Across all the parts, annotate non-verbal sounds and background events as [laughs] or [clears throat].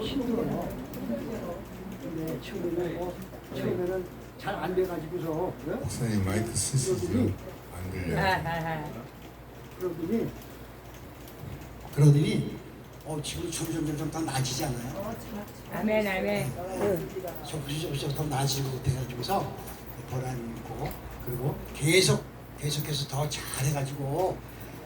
힘들어요. 근데 처음에는 뭐 처음에는 잘 안 돼가지고서 예? 목사님 마이크 쓰시죠? 안 들려요. 그러더니 그러더니 어 지금 점점 점점 더 나아지잖아요. 아멘 아멘. 조금씩 조금씩 더 나아지고 돼가지고서 보람 있고 그리고 계속 계속해서 더 잘해가지고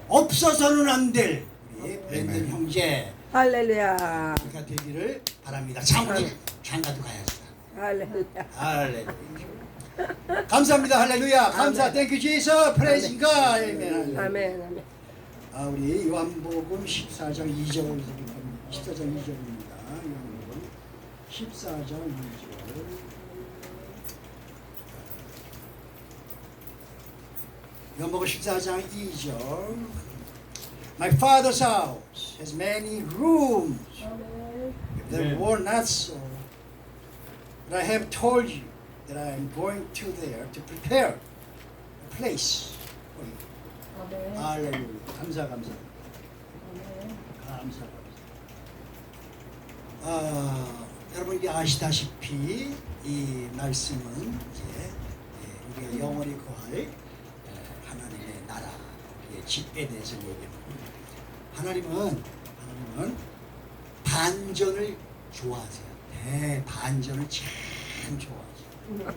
없어서는 안 될 우리 브랜든 아멘. 형제 할렐루야. 가 되기를 바랍니다. 장우리 장가도 가야지. 할렐루야. 할렐루야. 감사합니다. 할렐루야. 감사. 땡큐 지서 프레이징 가. 아멘. 아멘. 아멘. 아 우리 요한복음 14장 2절 14장 2절입니다. 요한복음 14장 2절. 요한복음 14장 2절. My father's house has many rooms. If there were not so, but I have told you that I am going to there to prepare a place for you. 할렐루야. 감사 감사. 감사 감사. 아, 여러분 이게 아시다시피 이 말씀은 이제 예, 우리가 영원히 거할 예, 하나님의 나라, 의 집에 대해서 얘기합니다. 하나님은 하나님은 반전을 좋아하세요. 대반전을 참 좋아하세요.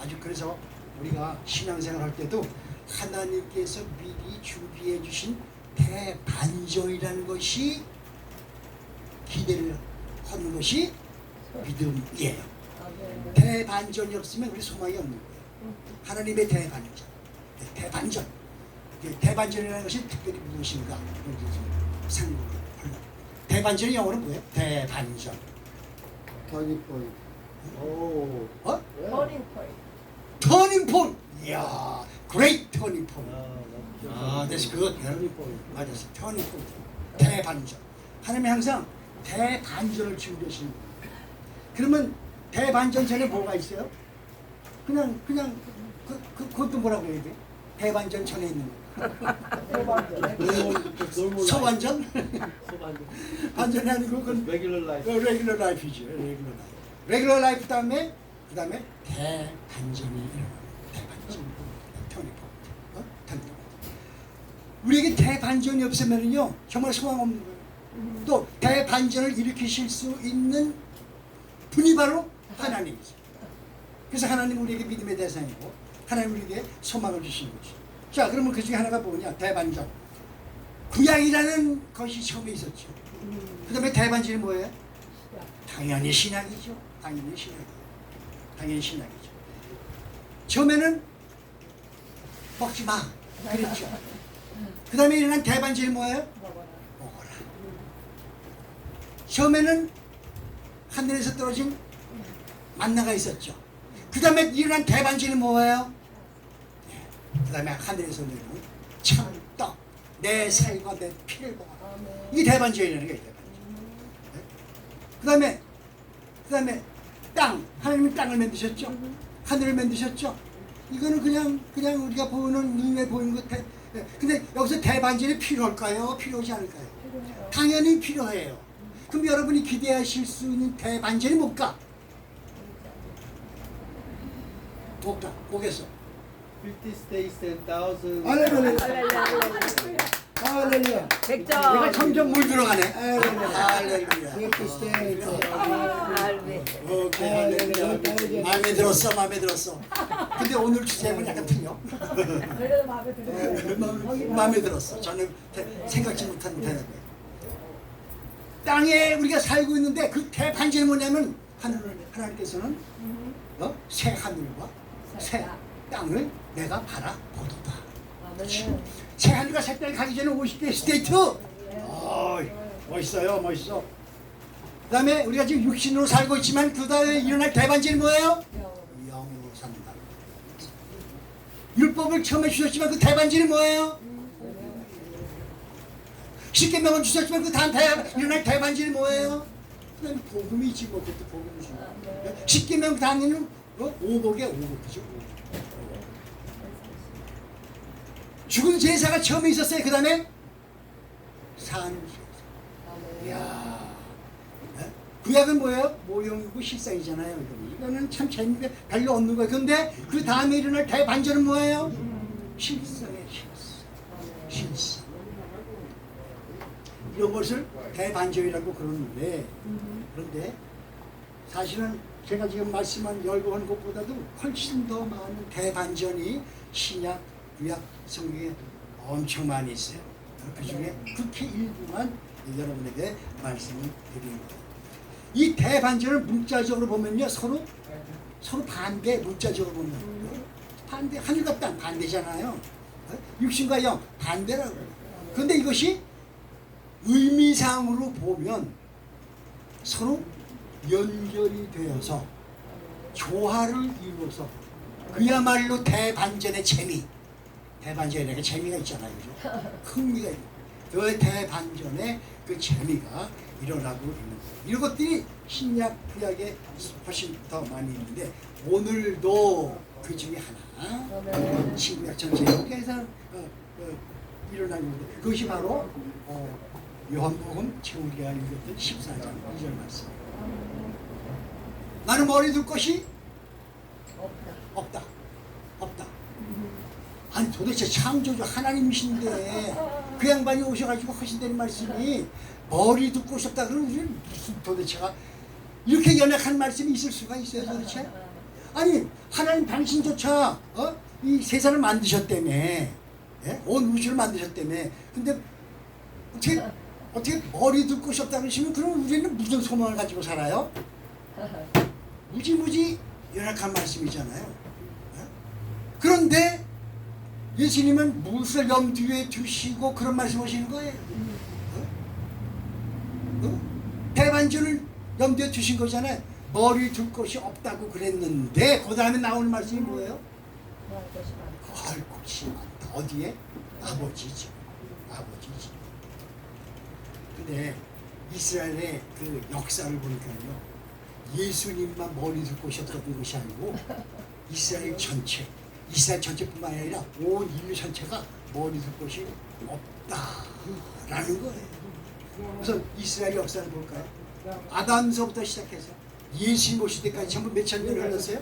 아주 그래서 우리가 신앙생활 할 때도 하나님께서 미리 준비해 주신 대반전이라는 것이 기대를 하는 것이 믿음이에요. 대반전이 없으면 우리 소망이 없는 거예요. 하나님의 대반전, 네, 대반전, 그 대반전이라는 것이 특별히 무엇인가? 불러. 대반전의 영어는 뭐예요? 대반전. 터닝 포인트. 오. 어? 버린 포인트. 터닝 포인트. 이야, great turning point. 아, 아, that's good. 터닝 포인트. 맞았어. 터닝 포인트. 대반전. 하나님이 항상 대반전을 준비하시는 거예요. 그러면 대반전 전에 뭐가 있어요? 그냥 그냥 그, 그 그것도 뭐라고 해야 돼? 대반전 전에 있는 거. 소반전? 반전이 아니고 그건 레귤러 라이프. 레귤러 라이프죠. 레귤러 라이프. 레귤러 라이프 다음에 그 다음에 대반전이 일어나요. 대반전. 포인트. 어? 우리에게 대반전이 없으면요 정말 소망 없는 거예요. 또 대반전을 일으키실 수 있는 분이 바로 하나님이죠. 그래서 하나님 우리에게 믿음의 대상이고 하나님 우리에게 소망을 주신 거죠. 자 그러면 그 중에 하나가 뭐냐 대반전. 구약이라는 것이 처음에 있었죠. 그 다음에 대반전이 뭐예요? 당연히 신약이죠. 당연히 신약이에요. 당연히 신약이죠. 처음에는 먹지 마. 그랬죠. 그 다음에 일어난 대반전이 뭐예요? 먹어라. 처음에는 하늘에서 떨어진 만나가 있었죠. 그 다음에 일어난 대반전이 뭐예요? 그 다음에 하늘에서 내려온 참떡, 내 살과 내 피를 먹어라. 이게 대반전이라는 거예요. 대반전. 그 다음에 그 다음에 땅 하나님이 땅을 만드셨죠. 하늘을 만드셨죠. 이거는 그냥 그냥 우리가 보는 눈에 보이는 것. 대, 예. 근데 여기서 대반전이 필요할까요? 필요하지 않을까요? 당연히 필요해요. 그럼 여러분이 기대하실 수 있는 대반전이 뭘까? 뭘까? 뭐겠어? 50 states 10,000. 할렐루야. 할렐루야. 할렐루야. 백점. 내가 점점 물 들어 가네. 할렐루야. States. 할렐루야. 오케이, 할렐루야. 마음에 들었어, 마음에 들었어. 근데 오늘 주제는 약간 틀려. 그래도 마음에 들어요. 마음에 들었어. 저는 대- 생각지 못한 대답이에요. 땅에 우리가 살고 있는데 그 대반전이 뭐냐면 하늘 하나님께서는 어? 새 하늘과 새 땅 을 내가 바라보도다. 새 하늘과 새 땅에 가기 전에 50개 스테이트. 어, 멋있어요, 멋있어. 그 다음에 우리가 지금 육신으로 살고 있지만 그 다음에 일어날 대반전이 뭐예요? 영으로 산다. 율법을 처음에 주셨지만 그 대반전이 뭐예요? 십계명을 주셨지만 그 다음 대, 일어날 대반전이 뭐예요? 그다음에 복음이지 뭐 그것도 복음이지. 십계명 당연히 어? 오복이야 오복이죠. 오복. 죽은 제사가 처음에 있었어요. 그 다음에 산 제사. 이야. 네? 구약은 뭐예요? 모형이고 실상이잖아요. 이거는. 참 재미가 별로 없는 거예요. 근데 그 다음에 일어날 대반전은 뭐예요? 실상의 실상. 실상. 이런 것을 대반전이라고 그러는데 그런데 사실은 제가 지금 말씀한 열거하는 것보다도 훨씬 더 많은 대반전이 신약, 구약, 성경에 엄청 많이 있어요. 그 중에 극히 일부만 여러분에게 말씀을 드리는 거예요. 이 대반전을 문자적으로 보면요, 서로 서로 반대, 문자적으로 보면 반대, 하늘과 땅 반대잖아요. 어? 육신과 영 반대라고. 그런데 이것이 의미상으로 보면 서로 연결이 되어서 조화를 이루어서 그야말로 대반전의 재미 대반전에게 재미가 있잖아요 그죠? 흥미가 있는 그 대반전의 그 재미가 일어나고 있는 거예요 이런 것들이 신약 구약에 훨씬 더 많이 있는데 오늘도 그 중에 하나 신구약 전체에서 어, 어, 일어나고 있는데 그것이 바로 어, 요한복음 우리가 읽었던 14장 2절 말씀 나는 머리 둘 것이 없다. 없다. 아니 도대체 창조주 하나님이신데 그 양반이 오셔가지고 하신다는 말씀이 머리 둘 곳이 없다 그러면 우리는 무슨 도대체가 이렇게 연약한 말씀이 있을 수가 있어요 도대체? 아니 하나님 당신조차 어? 이 세상을 만드셨다며 예? 온 우주를 만드셨다며 근데 어떻게 어떻게 머리 둘 곳이 없다 그러시면 그럼 우리는 무슨 소망을 가지고 살아요? 무지무지 연약한 말씀이잖아요. 어? 그런데 예수님은 무엇을 염두에 두시고 그런 말씀하시는 거예요. 어? 어? 대반전을 염두에 두신 거잖아요. 머리 둘 곳이 없다고 그랬는데 그 다음에 나오는 말씀이 뭐예요? 할 곳이 많다. 어디에? 아버지지. 아버지지. 근데 이스라엘의 그 역사를 보니까요. 예수님만 머리 둘 곳이 없었던 것이 아니고 이스라엘 전체, 이스라엘 전체뿐만 아니라 온 인류 전체가 머리 둘 곳이 없다라는 거예요. 그래서 이스라엘 역사를 볼까요? 아담서부터 시작해서 예수님 오실 때까지 전부 몇 천 년 흘렀어요?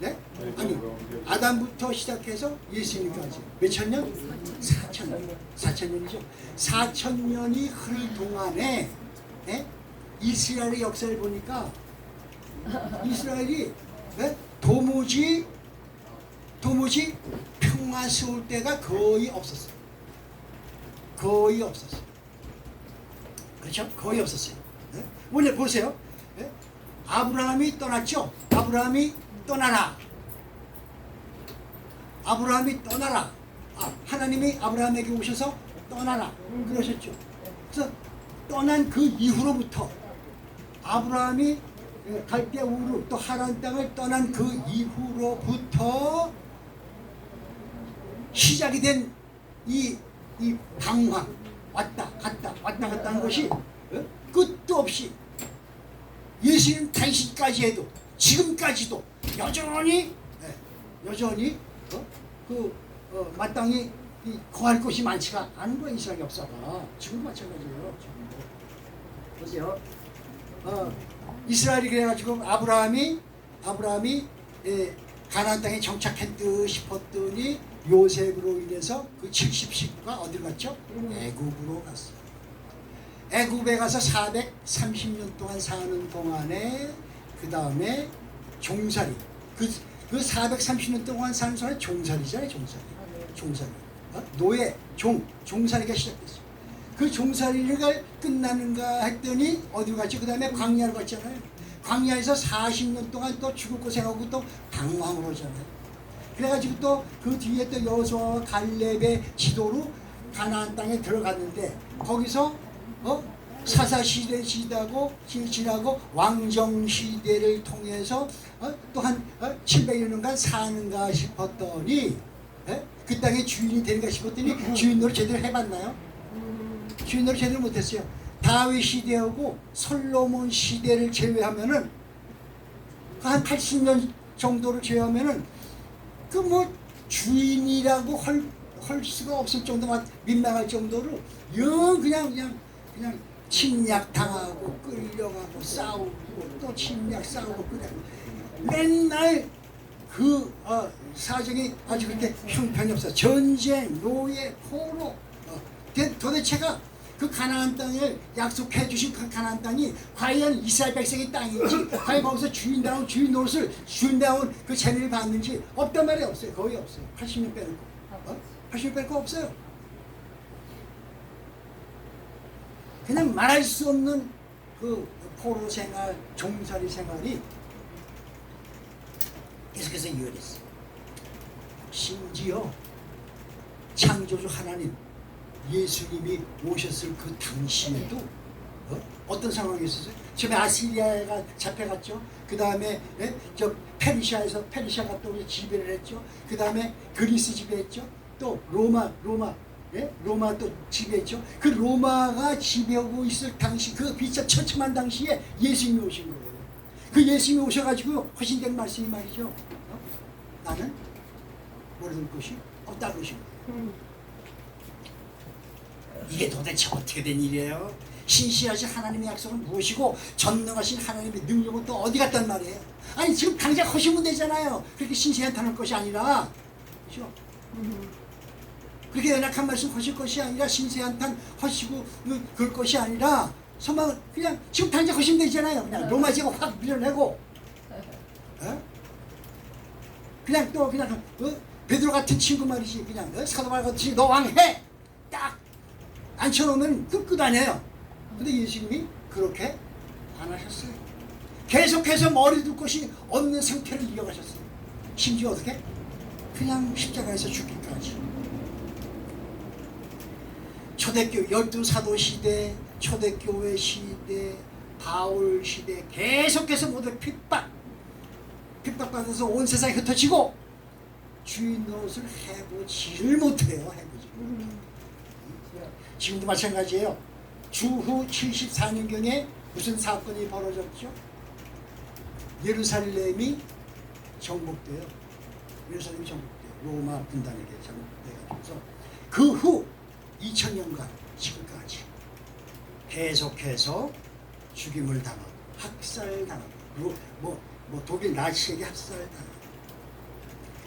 네? 아니 아담부터 시작해서 예수님까지 몇 천 년? 사천 년. 사천 년이죠. 사천 년이 흐를 동안에 네? 이스라엘의 역사를 보니까 이스라엘이 네? 도무지 도무지 평화스러울 때가 거의 없었어요. 거의 없었어요. 그렇죠? 거의 없었어요. 네? 오늘 보세요. 네? 아브라함이 떠났죠. 아브라함이 떠나라. 아브라함이 떠나라. 아, 하나님이 아브라함에게 오셔서 떠나라. 그러셨죠. 그래서 떠난 그 이후로부터 아브라함이 갈대 우르 또 하란 땅을 떠난 그 이후로부터 시작이 된 이 이 방황 왔다 갔다 왔다 갔다 하는 것이 어? 끝도 없이 예수님 당시까지 해도 지금까지도 여전히 예, 여전히 어? 그 어, 마땅히 이 거할 곳이 많지가 않은 거야 이스라엘 역사가 지금 마찬가지예요 지금도 보세요 어, 이스라엘이 그래가지고 아브라함이 아브라함이 예, 가나안 땅에 정착했듯 싶었더니 요셉으로 인해서 그 70식구가 어디로 갔죠? 애굽으로 갔어요. 애굽에 가서 430년 동안 사는 동안에 그 다음에 종살이. 그, 그 430년 동안 사는 사람이 종살이잖아요 종살이. 종살이. 어? 노예 종. 종살이가 시작됐어요. 그 종살이가 끝나는가 했더니 어디로 갔죠? 그 다음에 광야로 갔잖아요. 광야에서 40년 동안 또 죽을 고생하고 또 방황을 하잖아요 그래가지고 또 그 뒤에 또 여호수아와 갈렙의 지도로 가나안 땅에 들어갔는데 거기서 어 사사 시대 지나고 지- 지나고 왕정 시대를 통해서 어? 또한 어? 700여 년간 사는가 싶었더니 에? 그 땅의 주인이 되는가 싶었더니 주인으로 제대로 해봤나요? 주인으로 제대로 못했어요. 다윗 시대하고 솔로몬 시대를 제외하면은 한 80년 정도를 제외하면은 그 뭐 주인이라고 할, 할 수가 없을 정도만 민망할 정도로 영 그냥 그냥 그냥 침략 당하고 끌려가고 싸우고 또 침략 싸우고 끌려가고 맨날 그 어, 사정이 아주 그렇게 형편이 없어. 전쟁 노예 포로 어, 대- 도대체가 그 가나안 땅을 약속해 주신 그 가나안 땅이 과연 이스라엘 백성의 땅인지 과연 거기서 주인다운 주인 노릇을 주인다운 그 재미를 받는지 없단 말이 없어요. 거의 없어요. 80년 빼놓고 어? 80년 빼놓고 없어요. 그냥 말할 수 없는 그 포로 생활 종살이 생활이 계속해서 이어졌어요. 심지어 창조주 하나님 예수님이 오셨을 그 당시에도 어? 떤 상황이 있었어요? 처음에 아시리아가 잡혀갔죠. 그 다음에 저 페르시아에서 페르시아가 또 지배를 했죠. 그 다음에 그리스 지배했죠. 또 로마 로마 예? 로마 또 지배했죠. 그 로마가 지배하고 있을 당시 그 비참 처참한 당시에 예수님이 오신 거예요. 그 예수님이 오셔가지고 허신된 말씀이 말이죠. 어? 나는 모르는 것이 하신 거예요. 이게 도대체 어떻게 된 일이에요? 신실하신 하나님의 약속은 무엇이고 전능하신 하나님의 능력은 또 어디 갔단 말이에요? 아니 지금 당장 허시면 되잖아요. 그렇게 신세한탄할 것이 아니라 그렇죠? 그렇게 연약한 말씀 하실 것이 아니라 신세한탄 하시고 그- 그럴 것이 아니라 소망 그냥 지금 당장 하시면 되잖아요. 그냥 로마 제국 확 밀어내고 어? 그냥 또 그냥 어? 베드로 같은 친구 말이지 그냥 어? 사도 말 같이 너 왕 해 딱 앉혀놓으면 아니에요. 근데 예수님이 그렇게 안 하셨어요. 계속해서 머리 둘 곳이 없는 상태를 이어가셨어요. 심지어 어떻게? 그냥 십자가에서 죽기까지. 초대교 열두 사도 시대, 초대교회 시대, 바울 시대 계속해서 모두 핍박, 핍박받아서 온 세상에 흩어지고 주인 노릇을 해보지를 못해요. 해보지. 지금도 마찬가지예요. 주후 74년경에 무슨 사건이 벌어졌죠? 예루살렘이 정복돼요. 예루살렘이 정복돼요. 로마 분단에게 정복돼가지고서 그 후 2000년간 지금까지 계속해서 죽임을 당하고 학살당하고 그리고 뭐, 뭐 독일 나치에게 학살당하고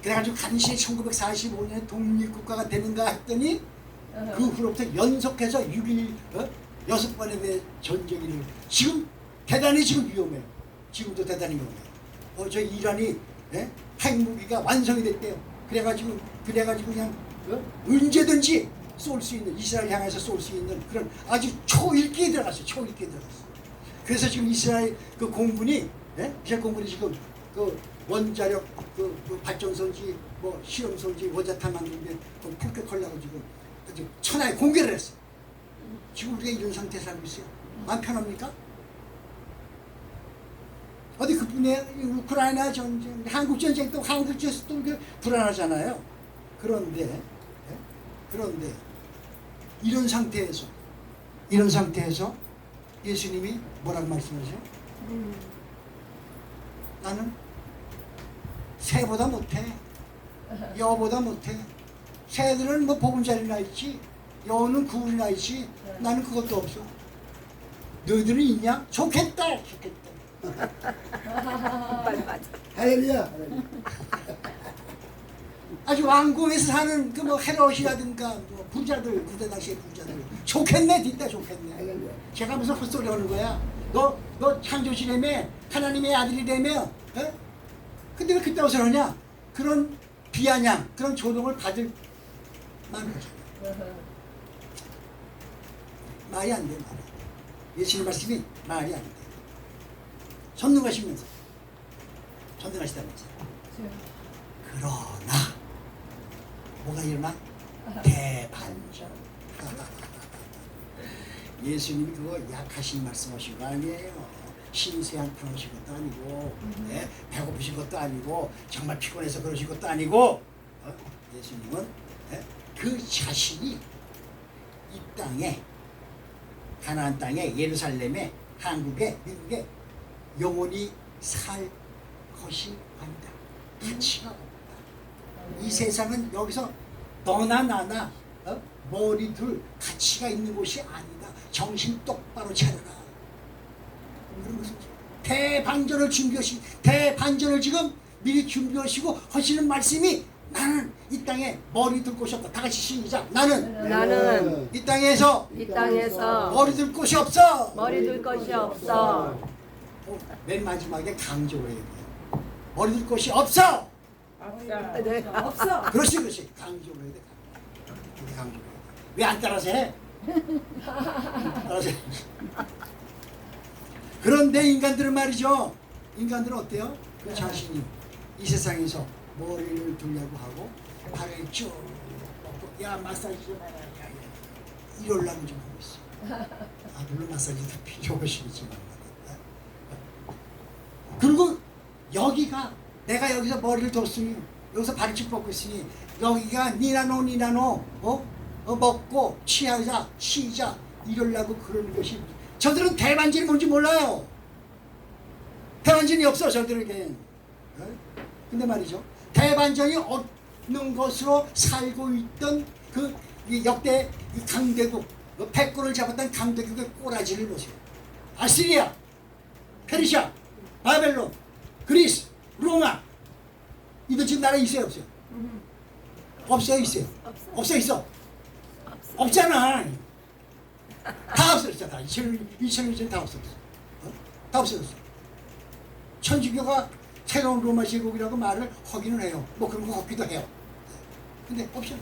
그래가지고 간신히 1945년에 독립국가가 되는가 했더니 그 후로부터 연속해서 6일 어? 여섯 번에 대해 전쟁이 지금 대단히 지금 위험해요. 지금도 대단히 위험해요. 어, 저 이란이 예? 핵무기가 완성이 됐대요. 그래가지고 그래가지고 그냥 어? 언제든지 쏠 수 있는 이스라엘 향해서 쏠 수 있는 그런 아주 초일기에 들어갔어요. 초일기에 들어갔어요. 그래서 지금 이스라엘 그 공군이 예? 이스라엘 공군이 지금 그 원자력 그, 그 발전소인지 뭐 실험소인지 원자탄 만드는데 그 폭격하려고 지금 천하에 공개를 했어. 지금 우리가 이런 상태에 살고 있어요. 마음 편합니까? 어디 그뿐에 우크라이나 전쟁, 한국 전쟁 또 한국 전쟁 또 이렇게 불안하잖아요. 그런데 예? 그런데 이런 상태에서 이런 상태에서 예수님이 뭐라고 말씀하세요? 나는 새보다 못해. 여보다 못해. 새들은 뭐 보금자리나 있지. 여는 구울이나 있지. 나는 그것도 없어. 너희들은 있냐? 좋겠다. 좋겠다. 빨리 [laughs] 맞아. 할렐루야. 아주 왕궁에서 사는 그 뭐 헤롯이라든가 뭐 부자들 그때 당시에 부자들 좋겠네 뒷다 좋겠네 제가 무슨 헛소리 하는 거야 너 너 창조시라며 하나님의 아들이라며 에? 근데 왜 그때 와서 그러냐 그런 비아냥 그런 조롱을 받을 만한 말이 안 돼 말이 예수님 말씀이 말이 안 돼 전능하시면서 전능하시다면서 그러나 뭐가 일어나? 대반전. 예수님이 그거 약하신 말씀하신 거 아니에요. 신세한 그러신 것도 아니고, 예? 배고프신 것도 아니고, 정말 피곤해서 그러신 것도 아니고, 어? 예수님은 예? 그 자신이 이 땅에 가나안 땅에 예루살렘에 한국에 미국에 영원히 살 것이 아니다. 가치가 없다. 이 세상은 여기서 너나 나나 어? 머리 둘 가치가 있는 곳이 아니다. 정신 똑바로 차려라. 대반전을 준비하시 대반전을 지금 미리 준비하시고 하시는 말씀이 나는 이 땅에 머리 들 곳이 없다. 다 같이 시작. 나는 나는 이 땅에서 이 땅에서 머리 들 곳이 없어. 머리 둘 것이 없어. 어, 맨 마지막에 강조를 해야 돼요. 머리 들 곳이 없어. 없어. 네. 없어. 그렇지 그렇지 강조를 해야 돼. 이렇게 강조를 해야 돼. 왜 안 따라서 해? 따라서 해. 그런데 인간들은 말이죠. 인간들은 어때요? 그 자신이 이 세상에서 머리를 들려고 하고 발을 쭉 뻗고 야 마사지 좀 해라. 야, 야. 이러려고 좀 하고 있어. [laughs] 아 물론 마사지도 필요하시겠지만 그리고 여기가 내가 여기서 머리를 뒀으니 여기서 발을 쭉 뻗고 있으니 여기가 니나노 니나노 어? 어 먹고 취하자 쉬자 이러려고 그러는 것이 저들은 대반전이 뭔지 몰라요 대반전이 없어 저들에게 어? 근데 말이죠 대반전이 없는 것으로 살고 있던 그이 역대 이 강대국 그 패권을 잡았던 강대국의 꼬라지를 보세요 아시리아 페르시아 바벨론 그리스 로마 이들 지금 나라 있어요 없어요? 없어요 있어요? 없어. 없어 있어 없잖아 다 없어졌어 다 2000년 2000년 전에 다 없어졌어 어? 다 없어졌어 천주교가 새로운 로마 제국이라고 말을 하기는 해요. 뭐 그런 거 하기도 해요. 근데 없어요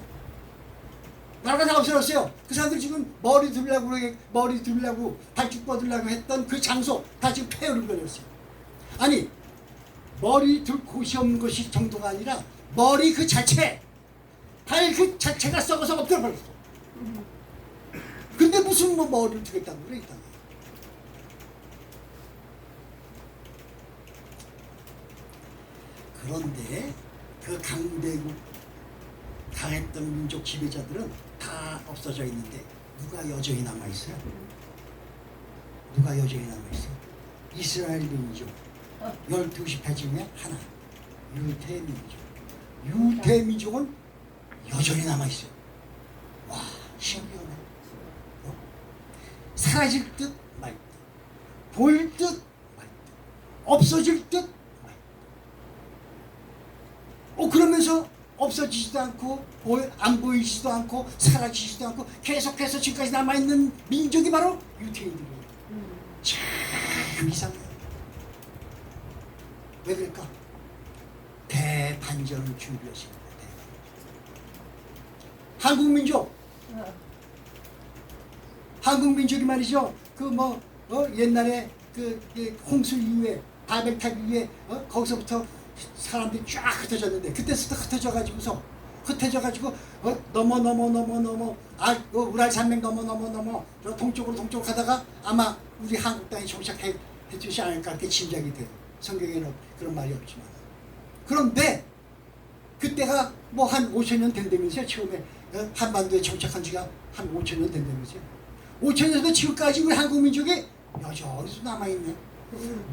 나라가 다 없어졌어요. 그 사람들 지금 머리 들려고 머리 들려고 발쭉 뻗으려고 했던 그 장소 다 지금 폐허를 벌였어요. 아니 머리 들 곳이 없는 것이 정도가 아니라 머리 그 자체 발 그 자체가 썩어서 엎드려 버렸어. 근데 무슨 뭐 머리를 두겠다고 그래 일단 그런데 그 강대국 당했던 민족 지배자들은 다 없어져 있는데 누가 여전히 남아 있어요? 누가 여전히 남아 있어요? 이스라엘 민족 12지파 중에 하나 유대 민족 유대 민족은 여전히 남아 있어요. 와 신기하네. 어? 사라질 듯 말 듯, 보일 듯말 듯, 없어질 듯. 어 그러면서 없어지지도 않고 안 보이지도 않고 사라지지도 않고 계속해서 지금까지 남아 있는 민족이 바로 유태인들이에요. 참 이상해요. 왜 그럴까? 대반전을 준비하신 거예요. 한국 민족, 한국 민족이 말이죠. 그뭐 어? 옛날에 그, 그 홍수 이후에 바벨탑 이후에 어? 거기서부터 사람들이 쫙 흩어졌는데 그때부터 흩어져 가지고서 흩어져 가지고 어? 넘어 넘어 넘어 넘어 아 어, 우랄 산맥 넘어 넘어 넘어 저 동쪽으로 동쪽으로 가다가 아마 우리 한국 땅에 정착해 해주지 않을까 이렇게 짐작이 돼요. 성경에는 그런 말이 없지만 그런데 그때가 뭐 한 5천 년 된다면서요 처음에 어? 한반도에 정착한 지가 한 5천 년 된다면서요 5천 년에서 지금까지 우리 한국 민족이 여전히 남아있네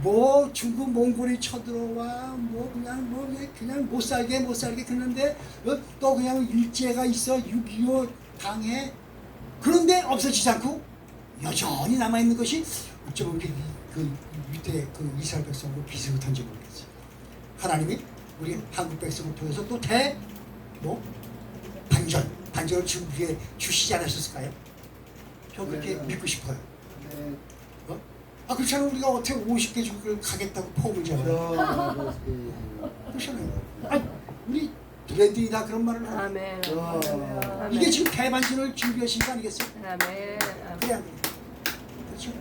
뭐 중국 몽골이 쳐들어와 뭐 그냥 뭐 그냥 못 살게 못 살게 그러는데 어? 또 그냥 일제가 있어 6.25 당해 그런데 없어지지 않고 여전히 남아 있는 것이 어쩌면 그, 그 밑에 그 이스라엘 백성으로 비슷한지 모르겠어 하나님이 우리 한국 백성을 통해서 또 대 뭐 반전 반전을 준비해 주시지 않으셨을까요? 저 그렇게 네. 믿고 싶어요. 네. 어? 아 그렇잖아요. 우리가 어떻게 50개 주를 가겠다고 포옹을 잡아요. 그렇잖아요. 아 우리 브랜딩이 다 그런 말을 하요 아멘. 와. 아멘. 이게 지금 대반전을 준비하신 거 아니겠어요? 아멘. 그래 안 그래? 그렇죠.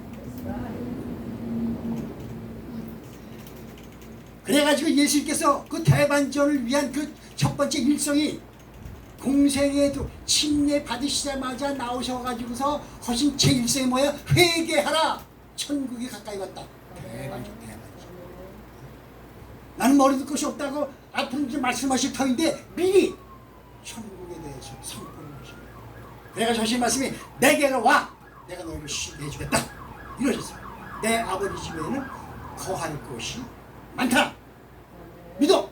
그래가지고 예수님께서 그 대반전을 위한 그 첫 번째 일성이 공생에도 침례 받으시자마자 나오셔가지고서 하신 제 일성이 뭐야? 회개하라. 천국이 가까이 왔다. 대반전, 대반전. 나는 머리 둘 것이 없다고 앞으로 말씀하실 터인데 미리 천국에 대해서 선포를 하십니다. 내가 하신 말씀이 내게로 와. 내가 너희를 쉬게 해주겠다. 이러셨어요. 내 아버지 집에는 거할 곳이 많다. 믿어.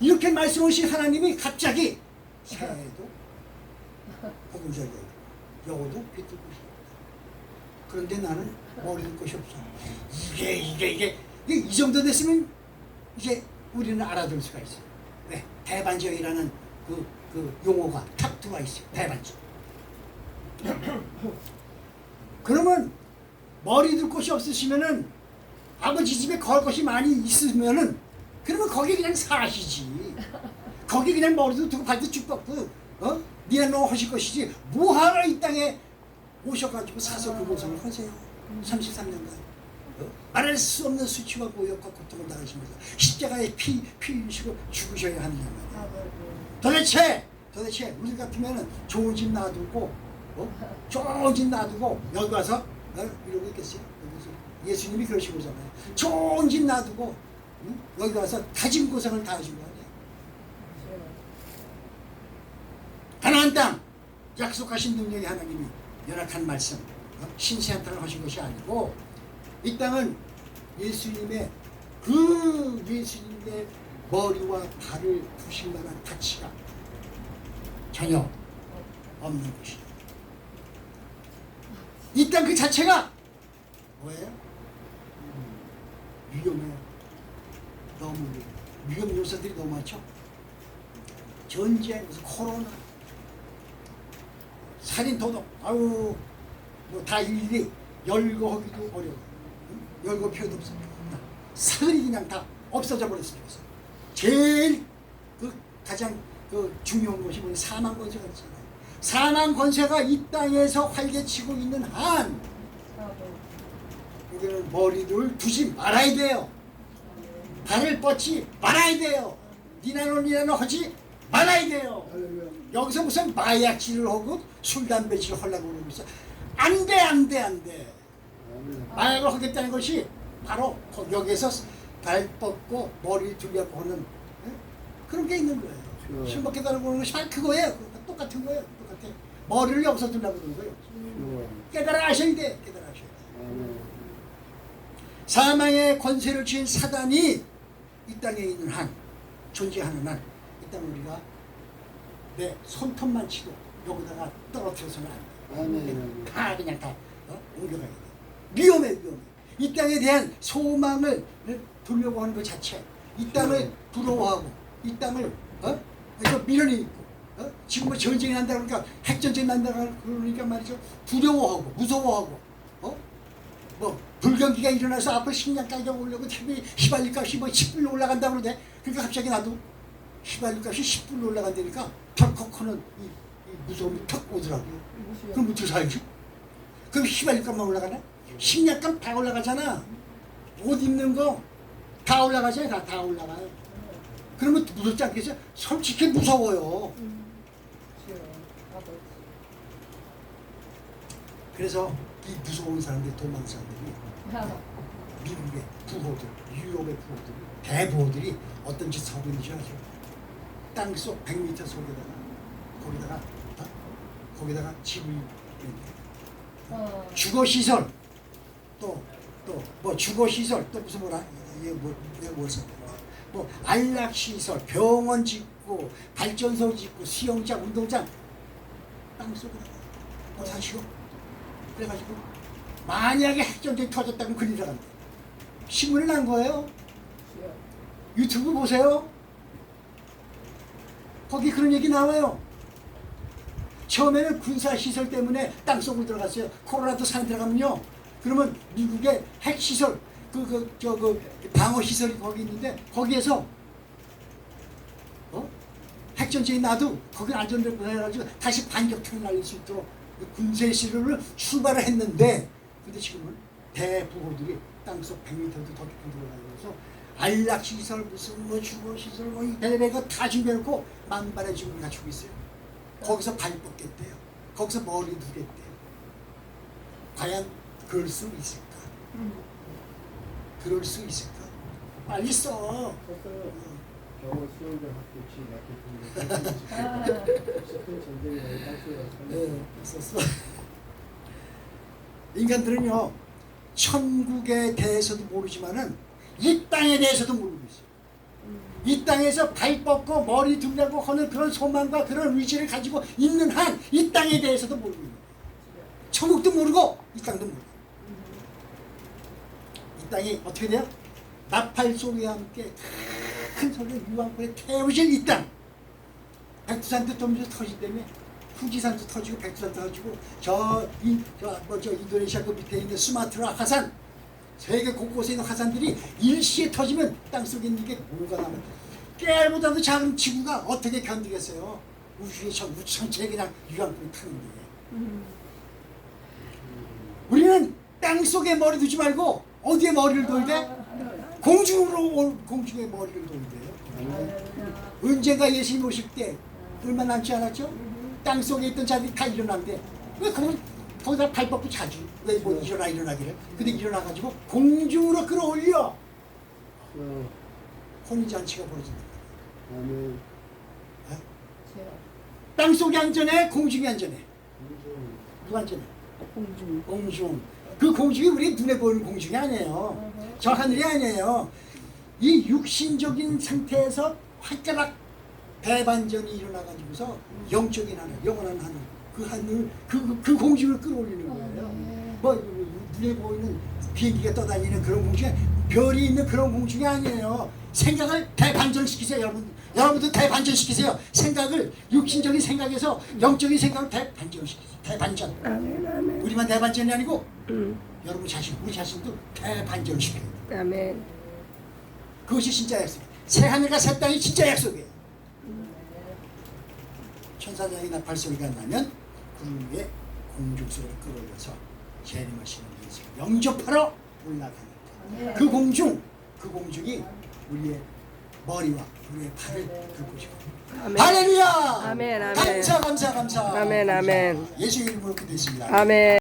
이렇게 말씀하신 하나님이 갑자기 새해도 복음절에 여호도 곳이 없다. 그런데 나는 둘 곳이 없어. 이게 이게 이게 이게 이 정도 됐으면 이제 우리는 알아들 수가 있어. 왜 대반적이라는 그, 그 용어가 탁 들어와 있어. 대반적. [clears throat] 그러면 머리 둘 곳이 없으시면은 아버지 집에 걸 것이 많이 있으면은 그러면 거기 그냥 사시지. 거기 그냥 머리도 두고 발도 쭉 뻗고 어? 너 하실 것이지 뭐하러 이 땅에 오셔가지고 사서 그 고생을 하세요. 33년간. 어? 말할 수 없는 수치와 모욕과 고통을 당하시면서 십자가에 피, 피 흘리시고 죽으셔야 하느냐 말이야. 도대체 도대체 우리 같으면은 좋은 집 놔두고 어? 좋은 집 놔두고 여기 와서 어? 이러고 있겠어요? 예수님이 그러시고 그러잖아요. 좋은 집 놔두고 응? 여기 와서 가진 고생을 다 하신 거 아니에요? 가나안 땅 약속하신 능력의 하나님이 연약한 말씀 어? 신세한 땅을 하신 것이 아니고 이 땅은 예수님의 그 예수님의 머리와 발을 부실 만한 가치가 전혀 없는 것이다. 이 땅 그 자체가 뭐예요? 위험해요. 너무 위험. 요소들이 너무 많죠. 전쟁, 코로나, 살인, 도둑, 아우 뭐 다 일일이 열거하기도 어려워. 응? 열거 필요도 없어. 사흘이 그냥 다 없어져 좋겠어. 제일 그 가장 그 중요한 것이 뭐냐 사망 권세가 있잖아요. 사망 권세가 이 땅에서 활개치고 있는 한 우리는 머리를 두지 말아야 돼요. 발을 뻗지 말아야 돼요. 니나노 니나노 하지 말아야 돼요. 여기서 무슨 마약질을 하고 술 담배질 하려고 있어. 안 돼, 안 돼, 안 돼. 마약을 하겠다는 것이 바로 거- 여기에서 발 뻗고 머리 들려고 하는 예? 그런 게 있는 거예요. 그렇죠. 술 먹겠다는 거는 잘 그거예요. 그거 똑같은 거예요. 똑같아. 머리를 여기서 들려고 그러는 거예요. 좋아. 깨달아 아셔야 돼. 깨달아 아셔야 돼. 사망의 권세를 쥔 사단이 이 땅에 있는 한 존재하는 한 이땅 우리가 내 손톱만 치고 여기다가 떨어뜨려서는 안 돼. 아멘. 다 그냥 다 어? 옮겨가야 돼. 위험해 위험해. 이 땅에 대한 소망을 두려고 하는 것 자체. 이 땅을 부러워하고 이 땅을 어? 그래서 미련이 있고 어? 지금 뭐 전쟁이 난다 그러니까 핵전쟁이 난다 그러니까 말이죠 두려워하고 무서워하고 어? 뭐 불경기가 일어나서 앞으로 식량 가격 올려고 TV 값이 뭐 10불로 올라간다 그러대. 그러니까 갑자기 나도 휘발유 값이 10불로 올라간다니까 덜컥 하는 이, 이 무서움이 턱 오더라고요. 그럼 어떻게 살지? 그럼 휘발유 값만 올라가나? 식량 값 다 올라가잖아. 옷 입는 거 다 올라가잖아요. 다, 다 올라가요. 그러면 무섭지 않겠어요? 솔직히 무서워요. 그래서 이 무서운 사람들이 도망 사람들이 [laughs] 미국의 부호들, 유럽의 부호들, 대부호들이 어떤 짓을 하고 있는지 아세요? 땅속 100m 속에다가 거기다가 어? 거기다가 집을 짓는 주거 시설. 또또뭐 주거 시설 또 무슨 뭐라 얘뭐 내가 뭘 썼냐 뭐 안락 시설 병원 짓고 발전소 짓고 수영장 운동장. 땅 속에다가 뭐 사시오 그래가지고 만약에 핵전쟁이 터졌다면 큰일 나간다 신문에 난 거예요. 유튜브 보세요 거기 그런 얘기 나와요 처음에는 군사 시설 때문에 땅 속으로 들어갔어요. 코로나도 산에 들어가면요. 그러면 미국의 핵 시설, 그, 그, 저, 그, 방어 시설이 거기 있는데, 거기에서, 어? 핵전쟁이 나도 거기 안전을 보내가지고 다시 반격탄을 날릴 수 있도록 그 군사시설을 출발을 했는데, 근데 지금은 대부호들이 땅속 100m도 더 깊이 들어가면서 안락시설, 무슨 뭐 주거시설, 뭐, 이 배배가 다 준비해놓고 만발의 죽음을 갖추고 있어요. 거기서 발 뻗겠대요. 거기서 머리 두겠대요. 과연 그럴 수 있을까? 그럴 수 있을까? 빨리 써. 겨우 학교 지 전쟁이 네. 인간들은요, 천국에 대해서도 모르지만은 이 땅에 대해서도 모르고 있어요. 이 땅에서 발 뻗고 머리 들려고 하는 그런 소망과 그런 의지를 가지고 있는 한 이 땅에 대해서도 모르고 있는. 천국도 모르고 이 땅도 모르고 이 땅이 어떻게 돼요? 나팔 소리와 함께 큰 소리로 유황불에 태우질 이 땅. 백두산도 좀 이제 터지다며 후지산도 터지고 백두산도 터지고 저이저 뭐저 인도네시아 그 밑에 있는 수마트라 화산 세계 곳곳에 있는 화산들이 일시에 터지면 땅 속에 있는 게 뭐가 남아 깨알보다도 작은 지구가 어떻게 견디겠어요? 우주의 저 우주 전체에 그냥 유황불이 타는데 우리는 땅 속에 머리 두지 말고 어디에 머리를 돌대? 공중으로 올- 공중에 머리를 돌대요. 언젠가 예수님 오실 때 얼마 남지 않았죠? 땅 속에 있던 자들이 다 일어난대. 왜 거기 거기다 발 뻗고 자지? 왜뭐 일어나 일어나기를? 근데 일어나가지고 공중으로 끌어올려 어, 혼인잔치가 벌어진다. 아멘. 땅 속에 안전해, 공중에 안전해. 공중. 누가 안전해? 공중. 공중. 그 공중이 우리 눈에 보이는 공중이 아니에요. 저 하늘이 아니에요. 이 육신적인 상태에서 활자락 대반전이 일어나가지고서 영적인 하늘, 영원한 하늘, 그 하늘, 그, 그, 그 공중을 끌어올리는 거예요. 뭐 눈에 보이는 비행기가 떠다니는 그런 공중에 별이 있는 그런 공중이 아니에요. 생각을 대반전시키세요, 여러분. 여러분도 대반전시키세요. 생각을 육신적인 생각에서 영적인 생각을 대반전시키세요. 대반전. 우리만 대반전이 아니고 여러분 자신, 우리 자신도 대반전시켜요. 아멘. 그것이 진짜 약속이에요. 새 하늘과 새 땅이 진짜 약속이에요. 천사장이 나팔 소리가 나면 그 위에 공중 소리를 끌어올려서 재림하시는 예수를 영접하러 올라가는 것. 그 공중, 그 공중이 우리의 머리와 우리의 발을 긁고 싶어요. 아멘. 할렐루야! 아멘, 아멘. 감사, 감사, 감사. 아멘, 아멘. 예수 이름으로 기도했습니다. 아멘.